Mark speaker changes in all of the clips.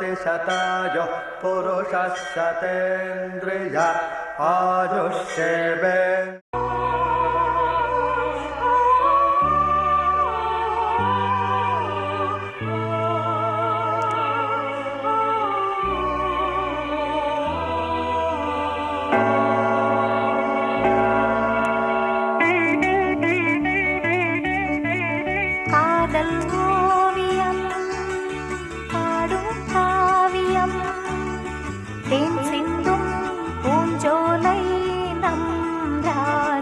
Speaker 1: ति शता जो आयुष्येवे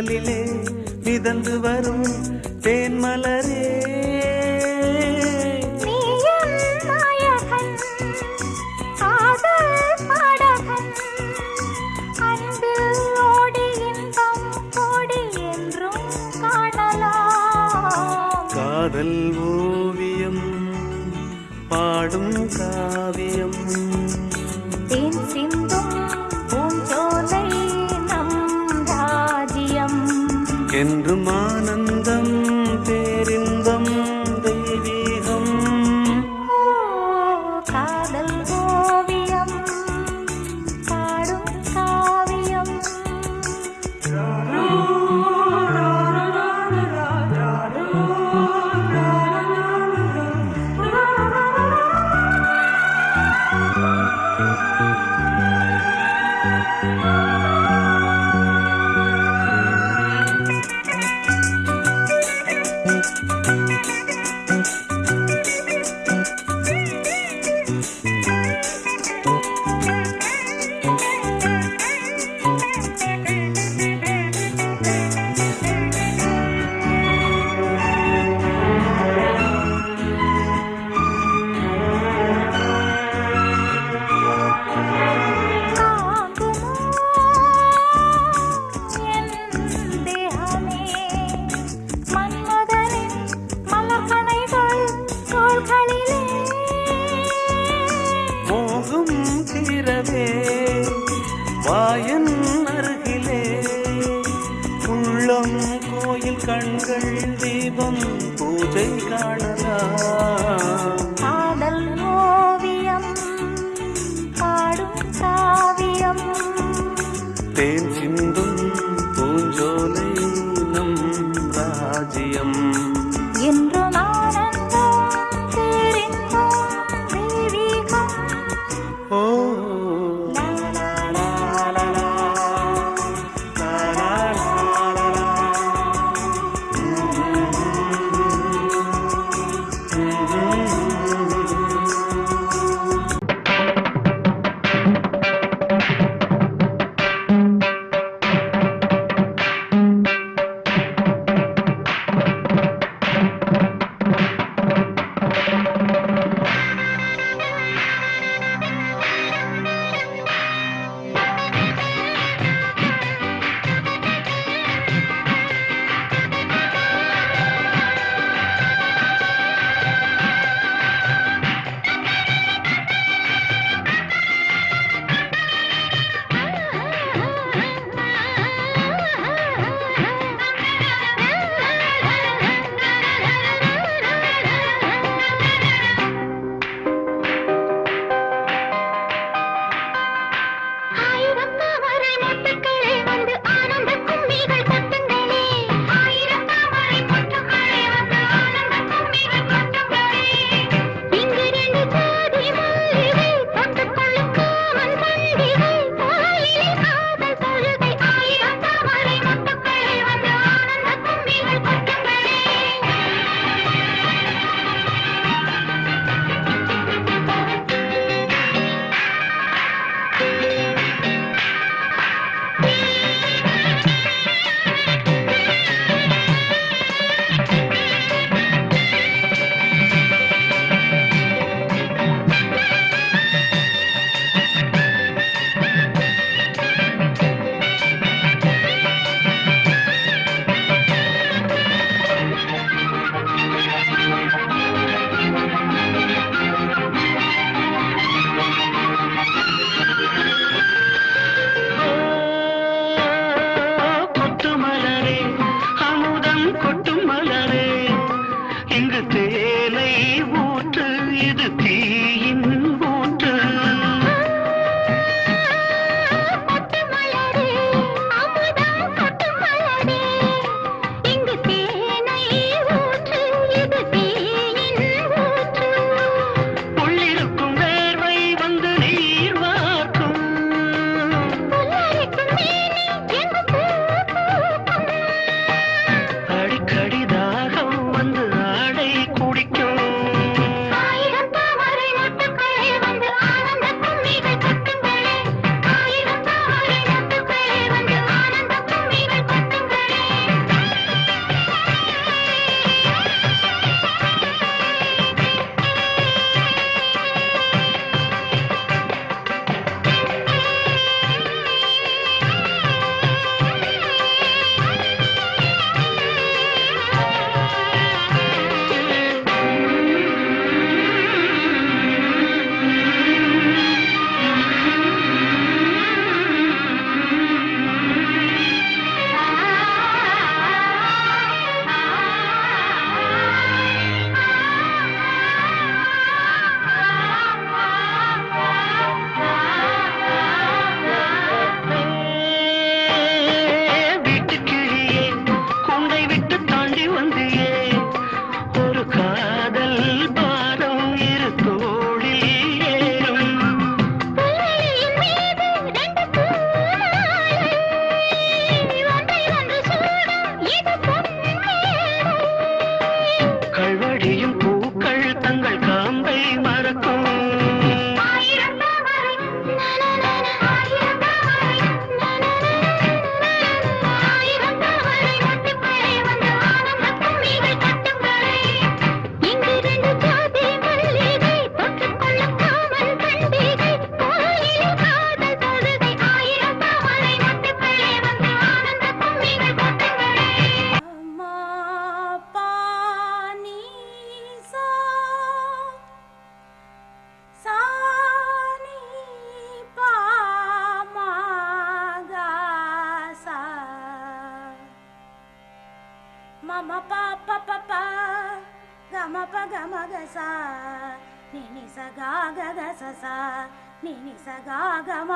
Speaker 2: நிழலிலே மிதந்து வரும் தேன்மலர்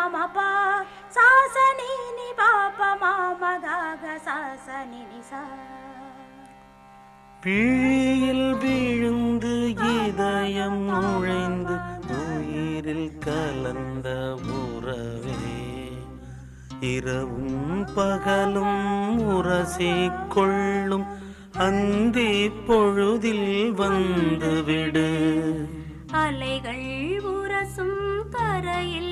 Speaker 3: మమ పా సాసని ని పాప మామ గగ సాసని ని సా
Speaker 2: பிழியில் விழுந்து இதயம் நுழைந்து உயிரில் கலந்த உறவே. இரவும் பகலும் உரசி கொள்ளும் அந்தி பொழுதில் வந்துவிடு.
Speaker 3: அலைகள் உரசும் கரையில்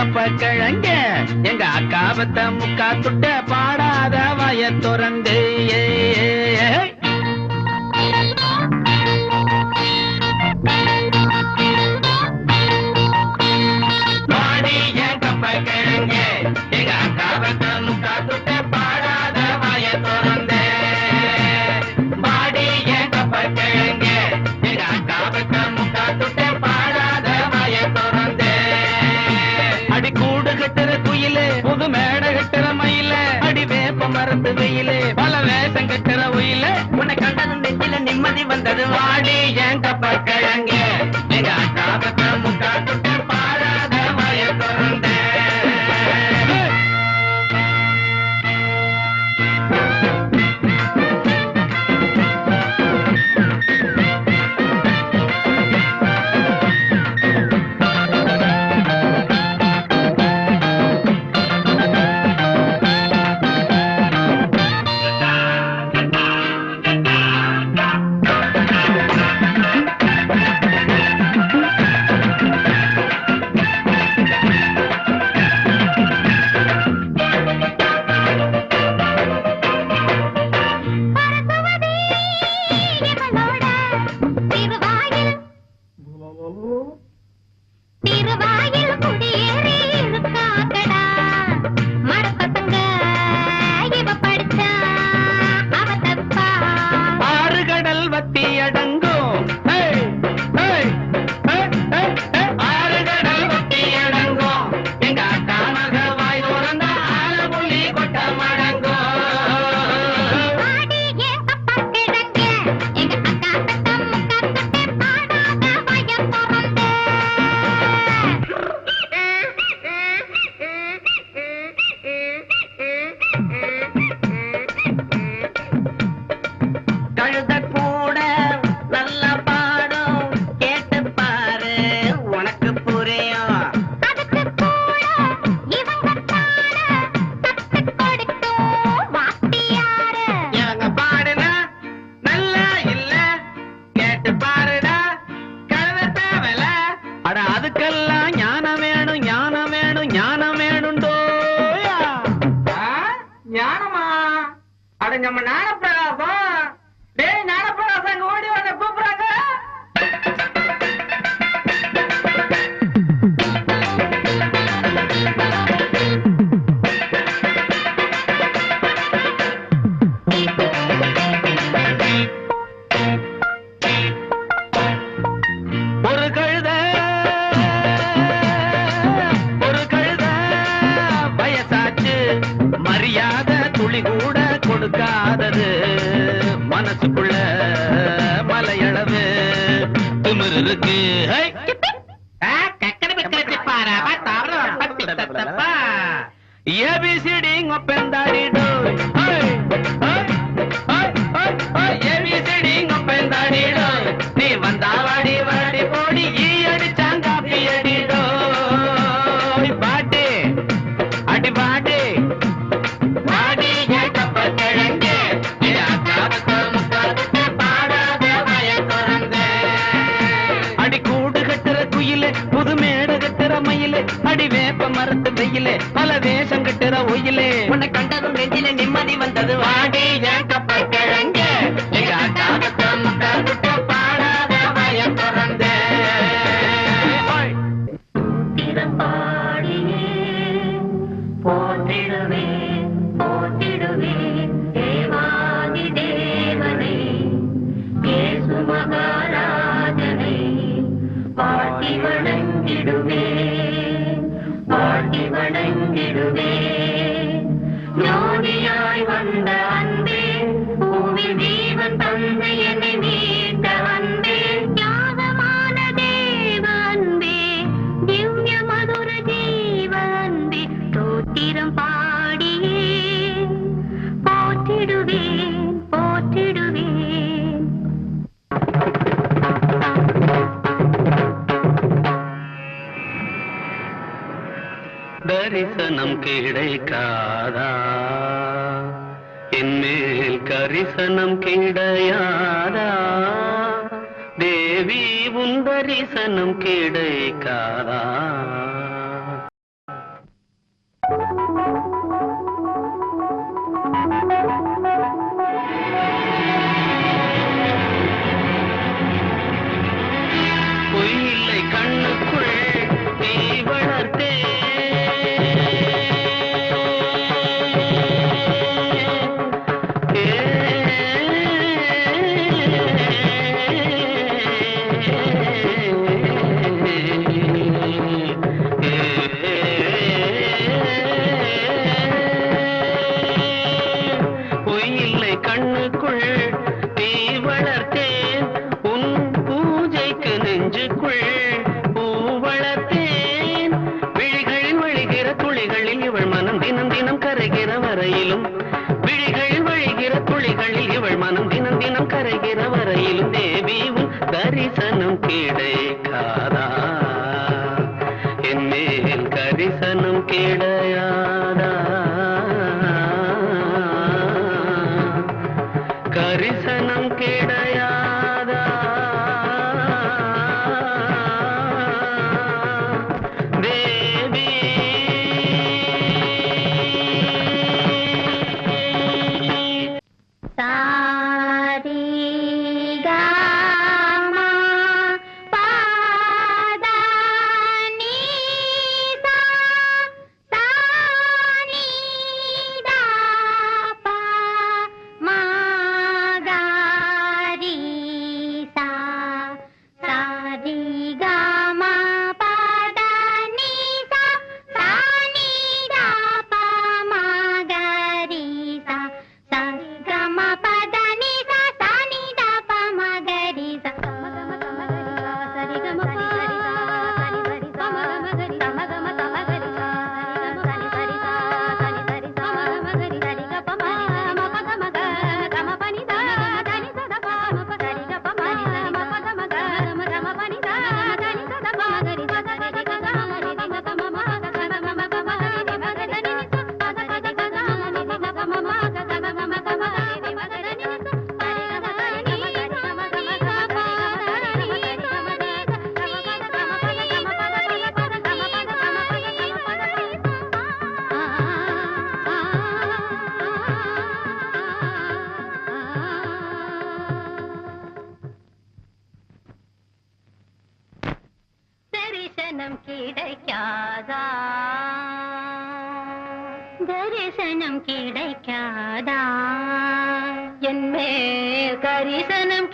Speaker 4: கப்ப கிழங்க எங்க அக்காவத்த முக்கா துட்ட பாடாத வய துறந்து வந்தது வாழ் அது நம்ம ஞானப்பிரகாசம் டேய் ஞானப்பிரகாசம் அங்க ஓடி வந்த
Speaker 2: இருக்கு ஏபிசிடி பெந்தாடிடு வாக்கிலே
Speaker 4: உன்னை கண்டதும் நெஞ்சில நிம்மதி வந்தது. வாடி
Speaker 2: கிடைக்காதா? என்மேல் கரிசனம் கிடையாதா? தேவி உன் தரிசனம் கிடைக்காதா? வரையிலும் விழிகள் வழிகிற துளிகளில் இவள் மனம் தினம் தினம் கரைகிற வரையிலும் தேவி உன் தரிசனம் கிடைக்காதா என் மேல் கரிசனம்
Speaker 5: கிடை தரிசனம் கிடைக்காதா? தரிசனம் கிடைக்காதா? என்மே தரிசனம்